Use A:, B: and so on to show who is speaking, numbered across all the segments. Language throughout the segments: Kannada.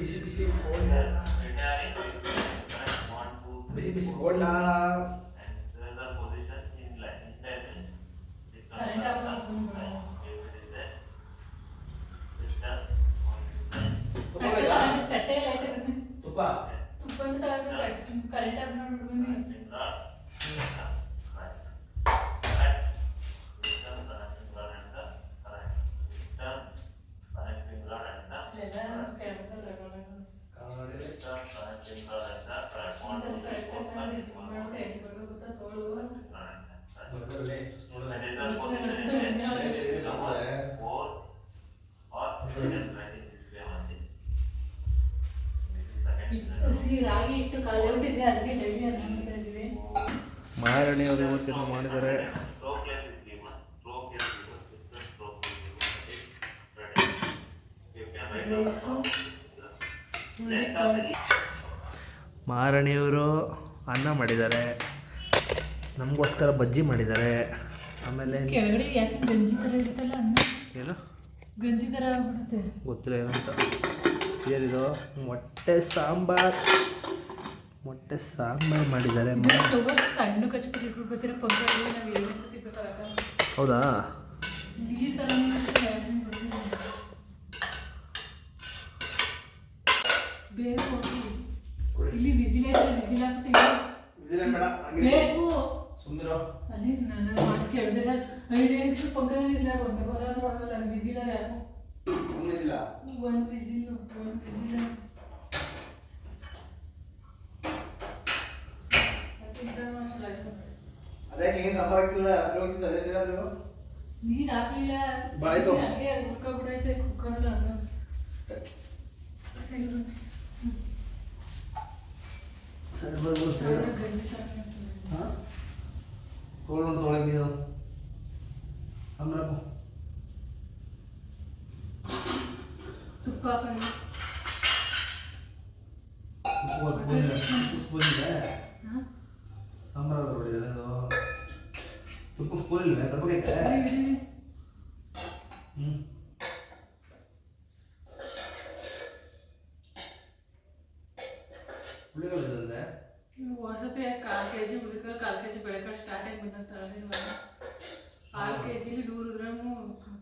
A: Bisik bisik hola. Bisik bisik hola.
B: ತುಪ್ಪ ತುಪ್ಪ
C: ಕರೆಂಟ್ ಆಗ್ಬಿಟ್ಟು
A: ಬಂದು
C: ಹುಳಿ
A: Length of
C: ಕಾಳು.
A: this
D: ಮಹಾರಾಣಿಯವರು ಅನ್ನ ಮಾಡಿದ್ದಾರೆ. ನಮಗೋಸ್ಕರ ಬಜ್ಜಿ ಮಾಡಿದ್ದಾರೆ. ಆಮೇಲೆ
C: ಕೆಳಗಡೆ ಯಾಕೆ ಗಂಜಿ ಥರ ಇರುತ್ತಲ್ಲ ಅನ್ನ?
D: ಏನು?
C: ಗಂಜಿ ಥರ ಆಗ್ಬಿಡುತ್ತೆ.
D: ಗೊತ್ತಿಲ್ಲ ಏನಂತ. ಏನಿದು? ಮೊಟ್ಟೆ ಸಾಂಬಾರ್. ಮೊಟ್ಟೆ ಸಾಂಬಾರ್ ಮಾಡಿದ್ದಾರೆ
C: ಹೌದಾ? ಬೇರೆ ಇಲ್ಲಿ ಬಿಸಿಲೇ ಪಂಕ ನಾವು ಎರಡು ಸತಿ ಬೇಕಾಗ
D: ಹೌದಾ
C: ನೀರು ಥರ ಬೇಗ ಹೋಗಿ ಇಲ್ಲಿ ವಿಸಿಲ್ ಐತೆ ವಿಸಿಲ್ ಹಾಕ್ಬಿಟ್ಟು
B: ಇದೇನ್ ಬೇಡ ಹಂಗೆ
C: ಬೇಕು
B: ಸುಮ್ನಿರು
C: ಅಲ್ಲಿ ನನ್ನ ಮಾತು ಕೇಳಿದಿಲ್ಲ ಐದೇನು ಪಂಕದಲ್ಲಿಲ್ಲ ಒಂದು ಬರೋದು ಆಗಲ್ಲ ವಿಸಿಲ್ ಅದ ಯಾರು
B: ಗಮನಿಸಿಲ್ಲ
C: ಒಂದು ವಿಸಿಲ್ ಒಂದು ವಿಸಿಲ್
B: ಅದೇ ನೀನ್ ಸಂಬಳ ಹಾಕಿಲ್ಲ ಅದ್ರ ಹೋಗಿದ್ದ ಅದೇ ನೀರು ಅದು
C: ನೀರು ಹಾಕ್ಲಿಲ್ಲ.
B: ಬಾಯ್ತು.
C: ಬಿಡೈತೆ ಕುಕ್ಕರ್ ಕುಕ್ಕರ್ಲ ಅನ್ನ ಸರಿ.
B: ಸರಿ ಬರ್ಬೋದು ಸರಿ. ಹಾಂ? ತೊಗೊಂಡು ತೊಗೊಳಗಿದ್ದು ಆಮೇಲೆ
C: ತುಪ್ಪ ಹಾಕೊಂಡು
B: ಸಾಂಬಾರು ಹೊಡಿದೆ ಅದು ತುಪ್ಪ ಸ್ಪೂನ್ ಇಲ್ವೇ ತಪ್ಪಕೈತೆ ಹ್ಞೂ ಹುಳಿಗಳು ಇದೆ
C: ವಸತಿ ಕಾಲು ಕೆ ಜಿ ಹುಡುಗರು ಕಾಲು ಕೆ ಜಿ ಬೆಳೆಕಾಳು ಸ್ಟಾರ್ಟಿಂಗ್ ಬಂದ ತಗೊಳ್ಳಿ ಇವಾಗ ಕಾಲು ಕೆ ಜಿಲಿ ನೂರು ಗ್ರಾಮು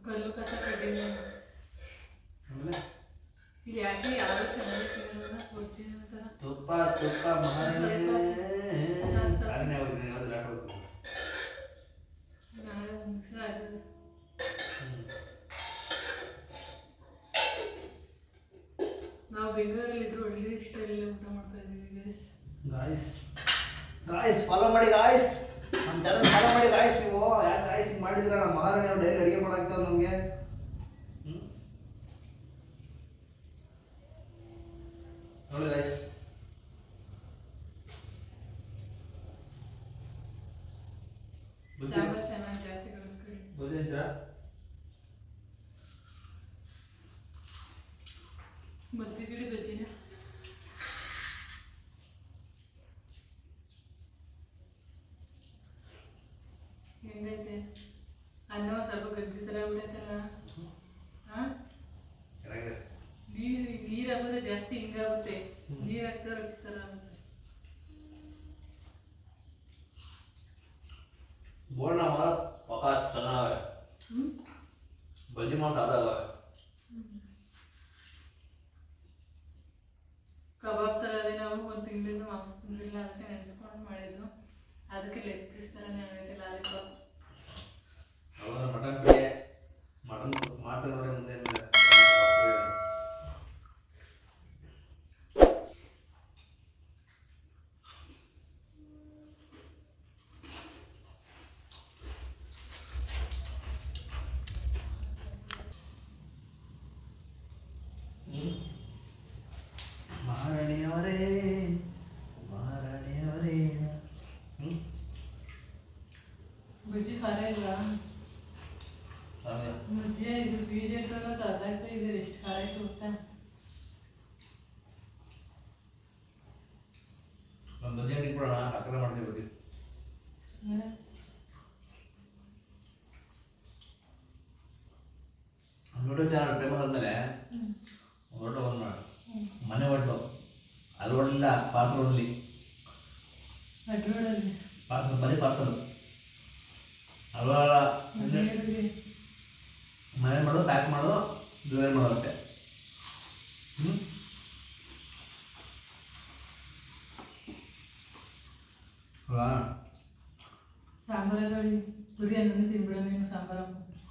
C: ಕಲ್ಲು ಕಸ ಕಡ್ಡಿ
B: ಆಮೇಲೆ?
C: ಇಲ್ಲಿ ಯಾಕೆ ಯಾರು ಚೆನ್ನಾಗಿ ಸಿಗಲ್ಲ
B: ತುಪ್ಪ ತುಪ್ಪ ನೀವು ಅದನ್ನ ಹಾಕ್ಬೇಕು.
C: ನಾಳೆ ಒಂದು ಆಗಿದೆ. ನಾವು ಬೆಂಗಳೂರಲ್ಲಿ ಇದ್ರು ಒಳ್ಳೆ ಊಟ ಮಾಡ್ತಾ ಇದ್ದೀವಿ ಗೈಸ್
B: ಗಾಯ್ಸ್ ಗಾಯ್ಸ್ ಫಾಲೋ ಮಾಡಿ ಗಾಯ್ಸ್ ನಮ್ಮ ಚಾನಲ್ ಫಾಲೋ ಮಾಡಿ ಗಾಯ್ಸ್ ನೀವು. ಯಾಕೆ ಗಾಯ್ಸ್ ಮಾಡಿದ್ರ ಮಾಡಿದ್ರೆ ನಮ್ಮ ಮಹಾರಾಣಿ ಅವ್ರು ಡೈಲಿ ಅಡುಗೆ ಮಾಡಾಕ್ತಾವೆ ನಮಗೆ. ನೋಡಿ ಗೈಸ್
C: ಸಾಂಬಾರು ಚೆನ್ನಾಗಿ ಜಾಸ್ತಿ ಕಳಿಸ್ಕೊಳ್ಳಿ
B: ಬುದ್ಧಿ
C: ಮತ್ತಿ ಗಿಡ ಬಜ್ಜಿನ ಹೆಂಗೈತೆ ಅನ್ನ ಸ್ವಲ್ಪ ಗಜ್ಜಿ ಥರ ಬಿಡೈತಲ್ಲ ಹಾಂ
B: ಚೆನ್ನಾಗಿದೆ
C: ನೀರು ಹಾಕಿದ್ರೆ ಜಾಸ್ತಿ ಹಿಂಗಾಗುತ್ತೆ ನೀರ್ ಹಾಕ್ತಾ ರೊಟ್ಟಿ ಥರ ಆಗುತ್ತೆ.
B: ಬೋರ್ಣ ಮಾಡ ಪಕ ಚೆನ್ನಾಗವೆ. ಬಜ್ಜಿ ಮಾಡಿ ಅದಾಗವೆ
C: ಕಬಾಬ್ ತರ ಅದೇ ನಾವು ಒಂದ್ ತಿಂಗಳಿಂದ ಮಾಂಸ ತಿಂದಿಲ್ಲ ಅದಕ್ಕೆ ನೆನೆಸ್ಕೊಂಡು ಮಾಡಿದ್ದು. ಅದಕ್ಕೆ ಲೆಗ್ ಪೀಸ್ ಥರನೇ ಆಗೈತೆ ಲಾಲಿಪಾಪ್
B: ಮಟನ್ ಬಿಡಿ ಮಟನ್ ಮಾಡ್ತಾರೆ ಮುಂದೆ ಏನಿಲ್ಲ ಮಹಾರಾಣಿಯವರೇ ಮಹಾರಾಣಿಯವರೇ ಹ್ಞೂ
C: ಬಜ್ಜಿ ಖಾರ
B: ಇಲ್ಲ.
C: ಮುದ್ದೆ ಇದು ಬೀಜ ಇರ್ತಲ್ಲ ಅದು ಅದಾಯ್ತು ಇದು ಎಷ್ಟು ಖಾರ ಆಯ್ತು ಊಟ
B: ಒಂದು ಬಜ್ಜಿ ಅಂಗಡಿ ಕೊಡೋಣ ಹತ್ತಿರ ಮಾಡ್ತೀವಿ ಬಜ್ಜಿ.
C: ಆಮೇಲೆ
B: ಯೂಟ್ಯೂಬ್ ಚಾನಲ್ ಫೇಮಸ್ ಆದಮೇಲೆ
C: ಹ್ಮ್.
B: ಹೋಟೆಲ್ ಬಂದು ಮಾಡಿ ಮನೆ ಹೋಟ್ಲು ಅಲ್ಲಿ ಹೊಡಲಿಲ್ಲ ಪಾರ್ಸಲ್ ಹೊಡಲಿ ಪಾರ್ಸಲ್ ಬರೀ ಪಾರ್ಸಲ್
C: ಹೇಳಿದ್ರಿ
B: ಮನೆ ಮಾಡು ಪ್ಯಾಕ್ ಮಾಡು ಡೆಲಿವರಿ ಮಾಡೋಕೆ ಹ್ಮ್? ಹ್ಞೂ ಅಲ್ವಾ
C: ಸಾಂಬಾರಲ್ಲಿ ಬರೀ ಅನ್ನನೇ ತಿನ್ಬಿಡ ನೀನು ಸಾಂಬಾರ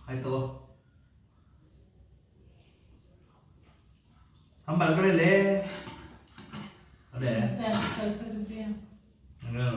B: ಆಯ್ತು ಸಾಂಬಾರ್ ಕಡೆಯಲ್ಲಿ ಅದೇ.
C: ಕಳ್ಸ್ಕೊತಿದ್ದೀಯ
B: ಹ್ಞೂ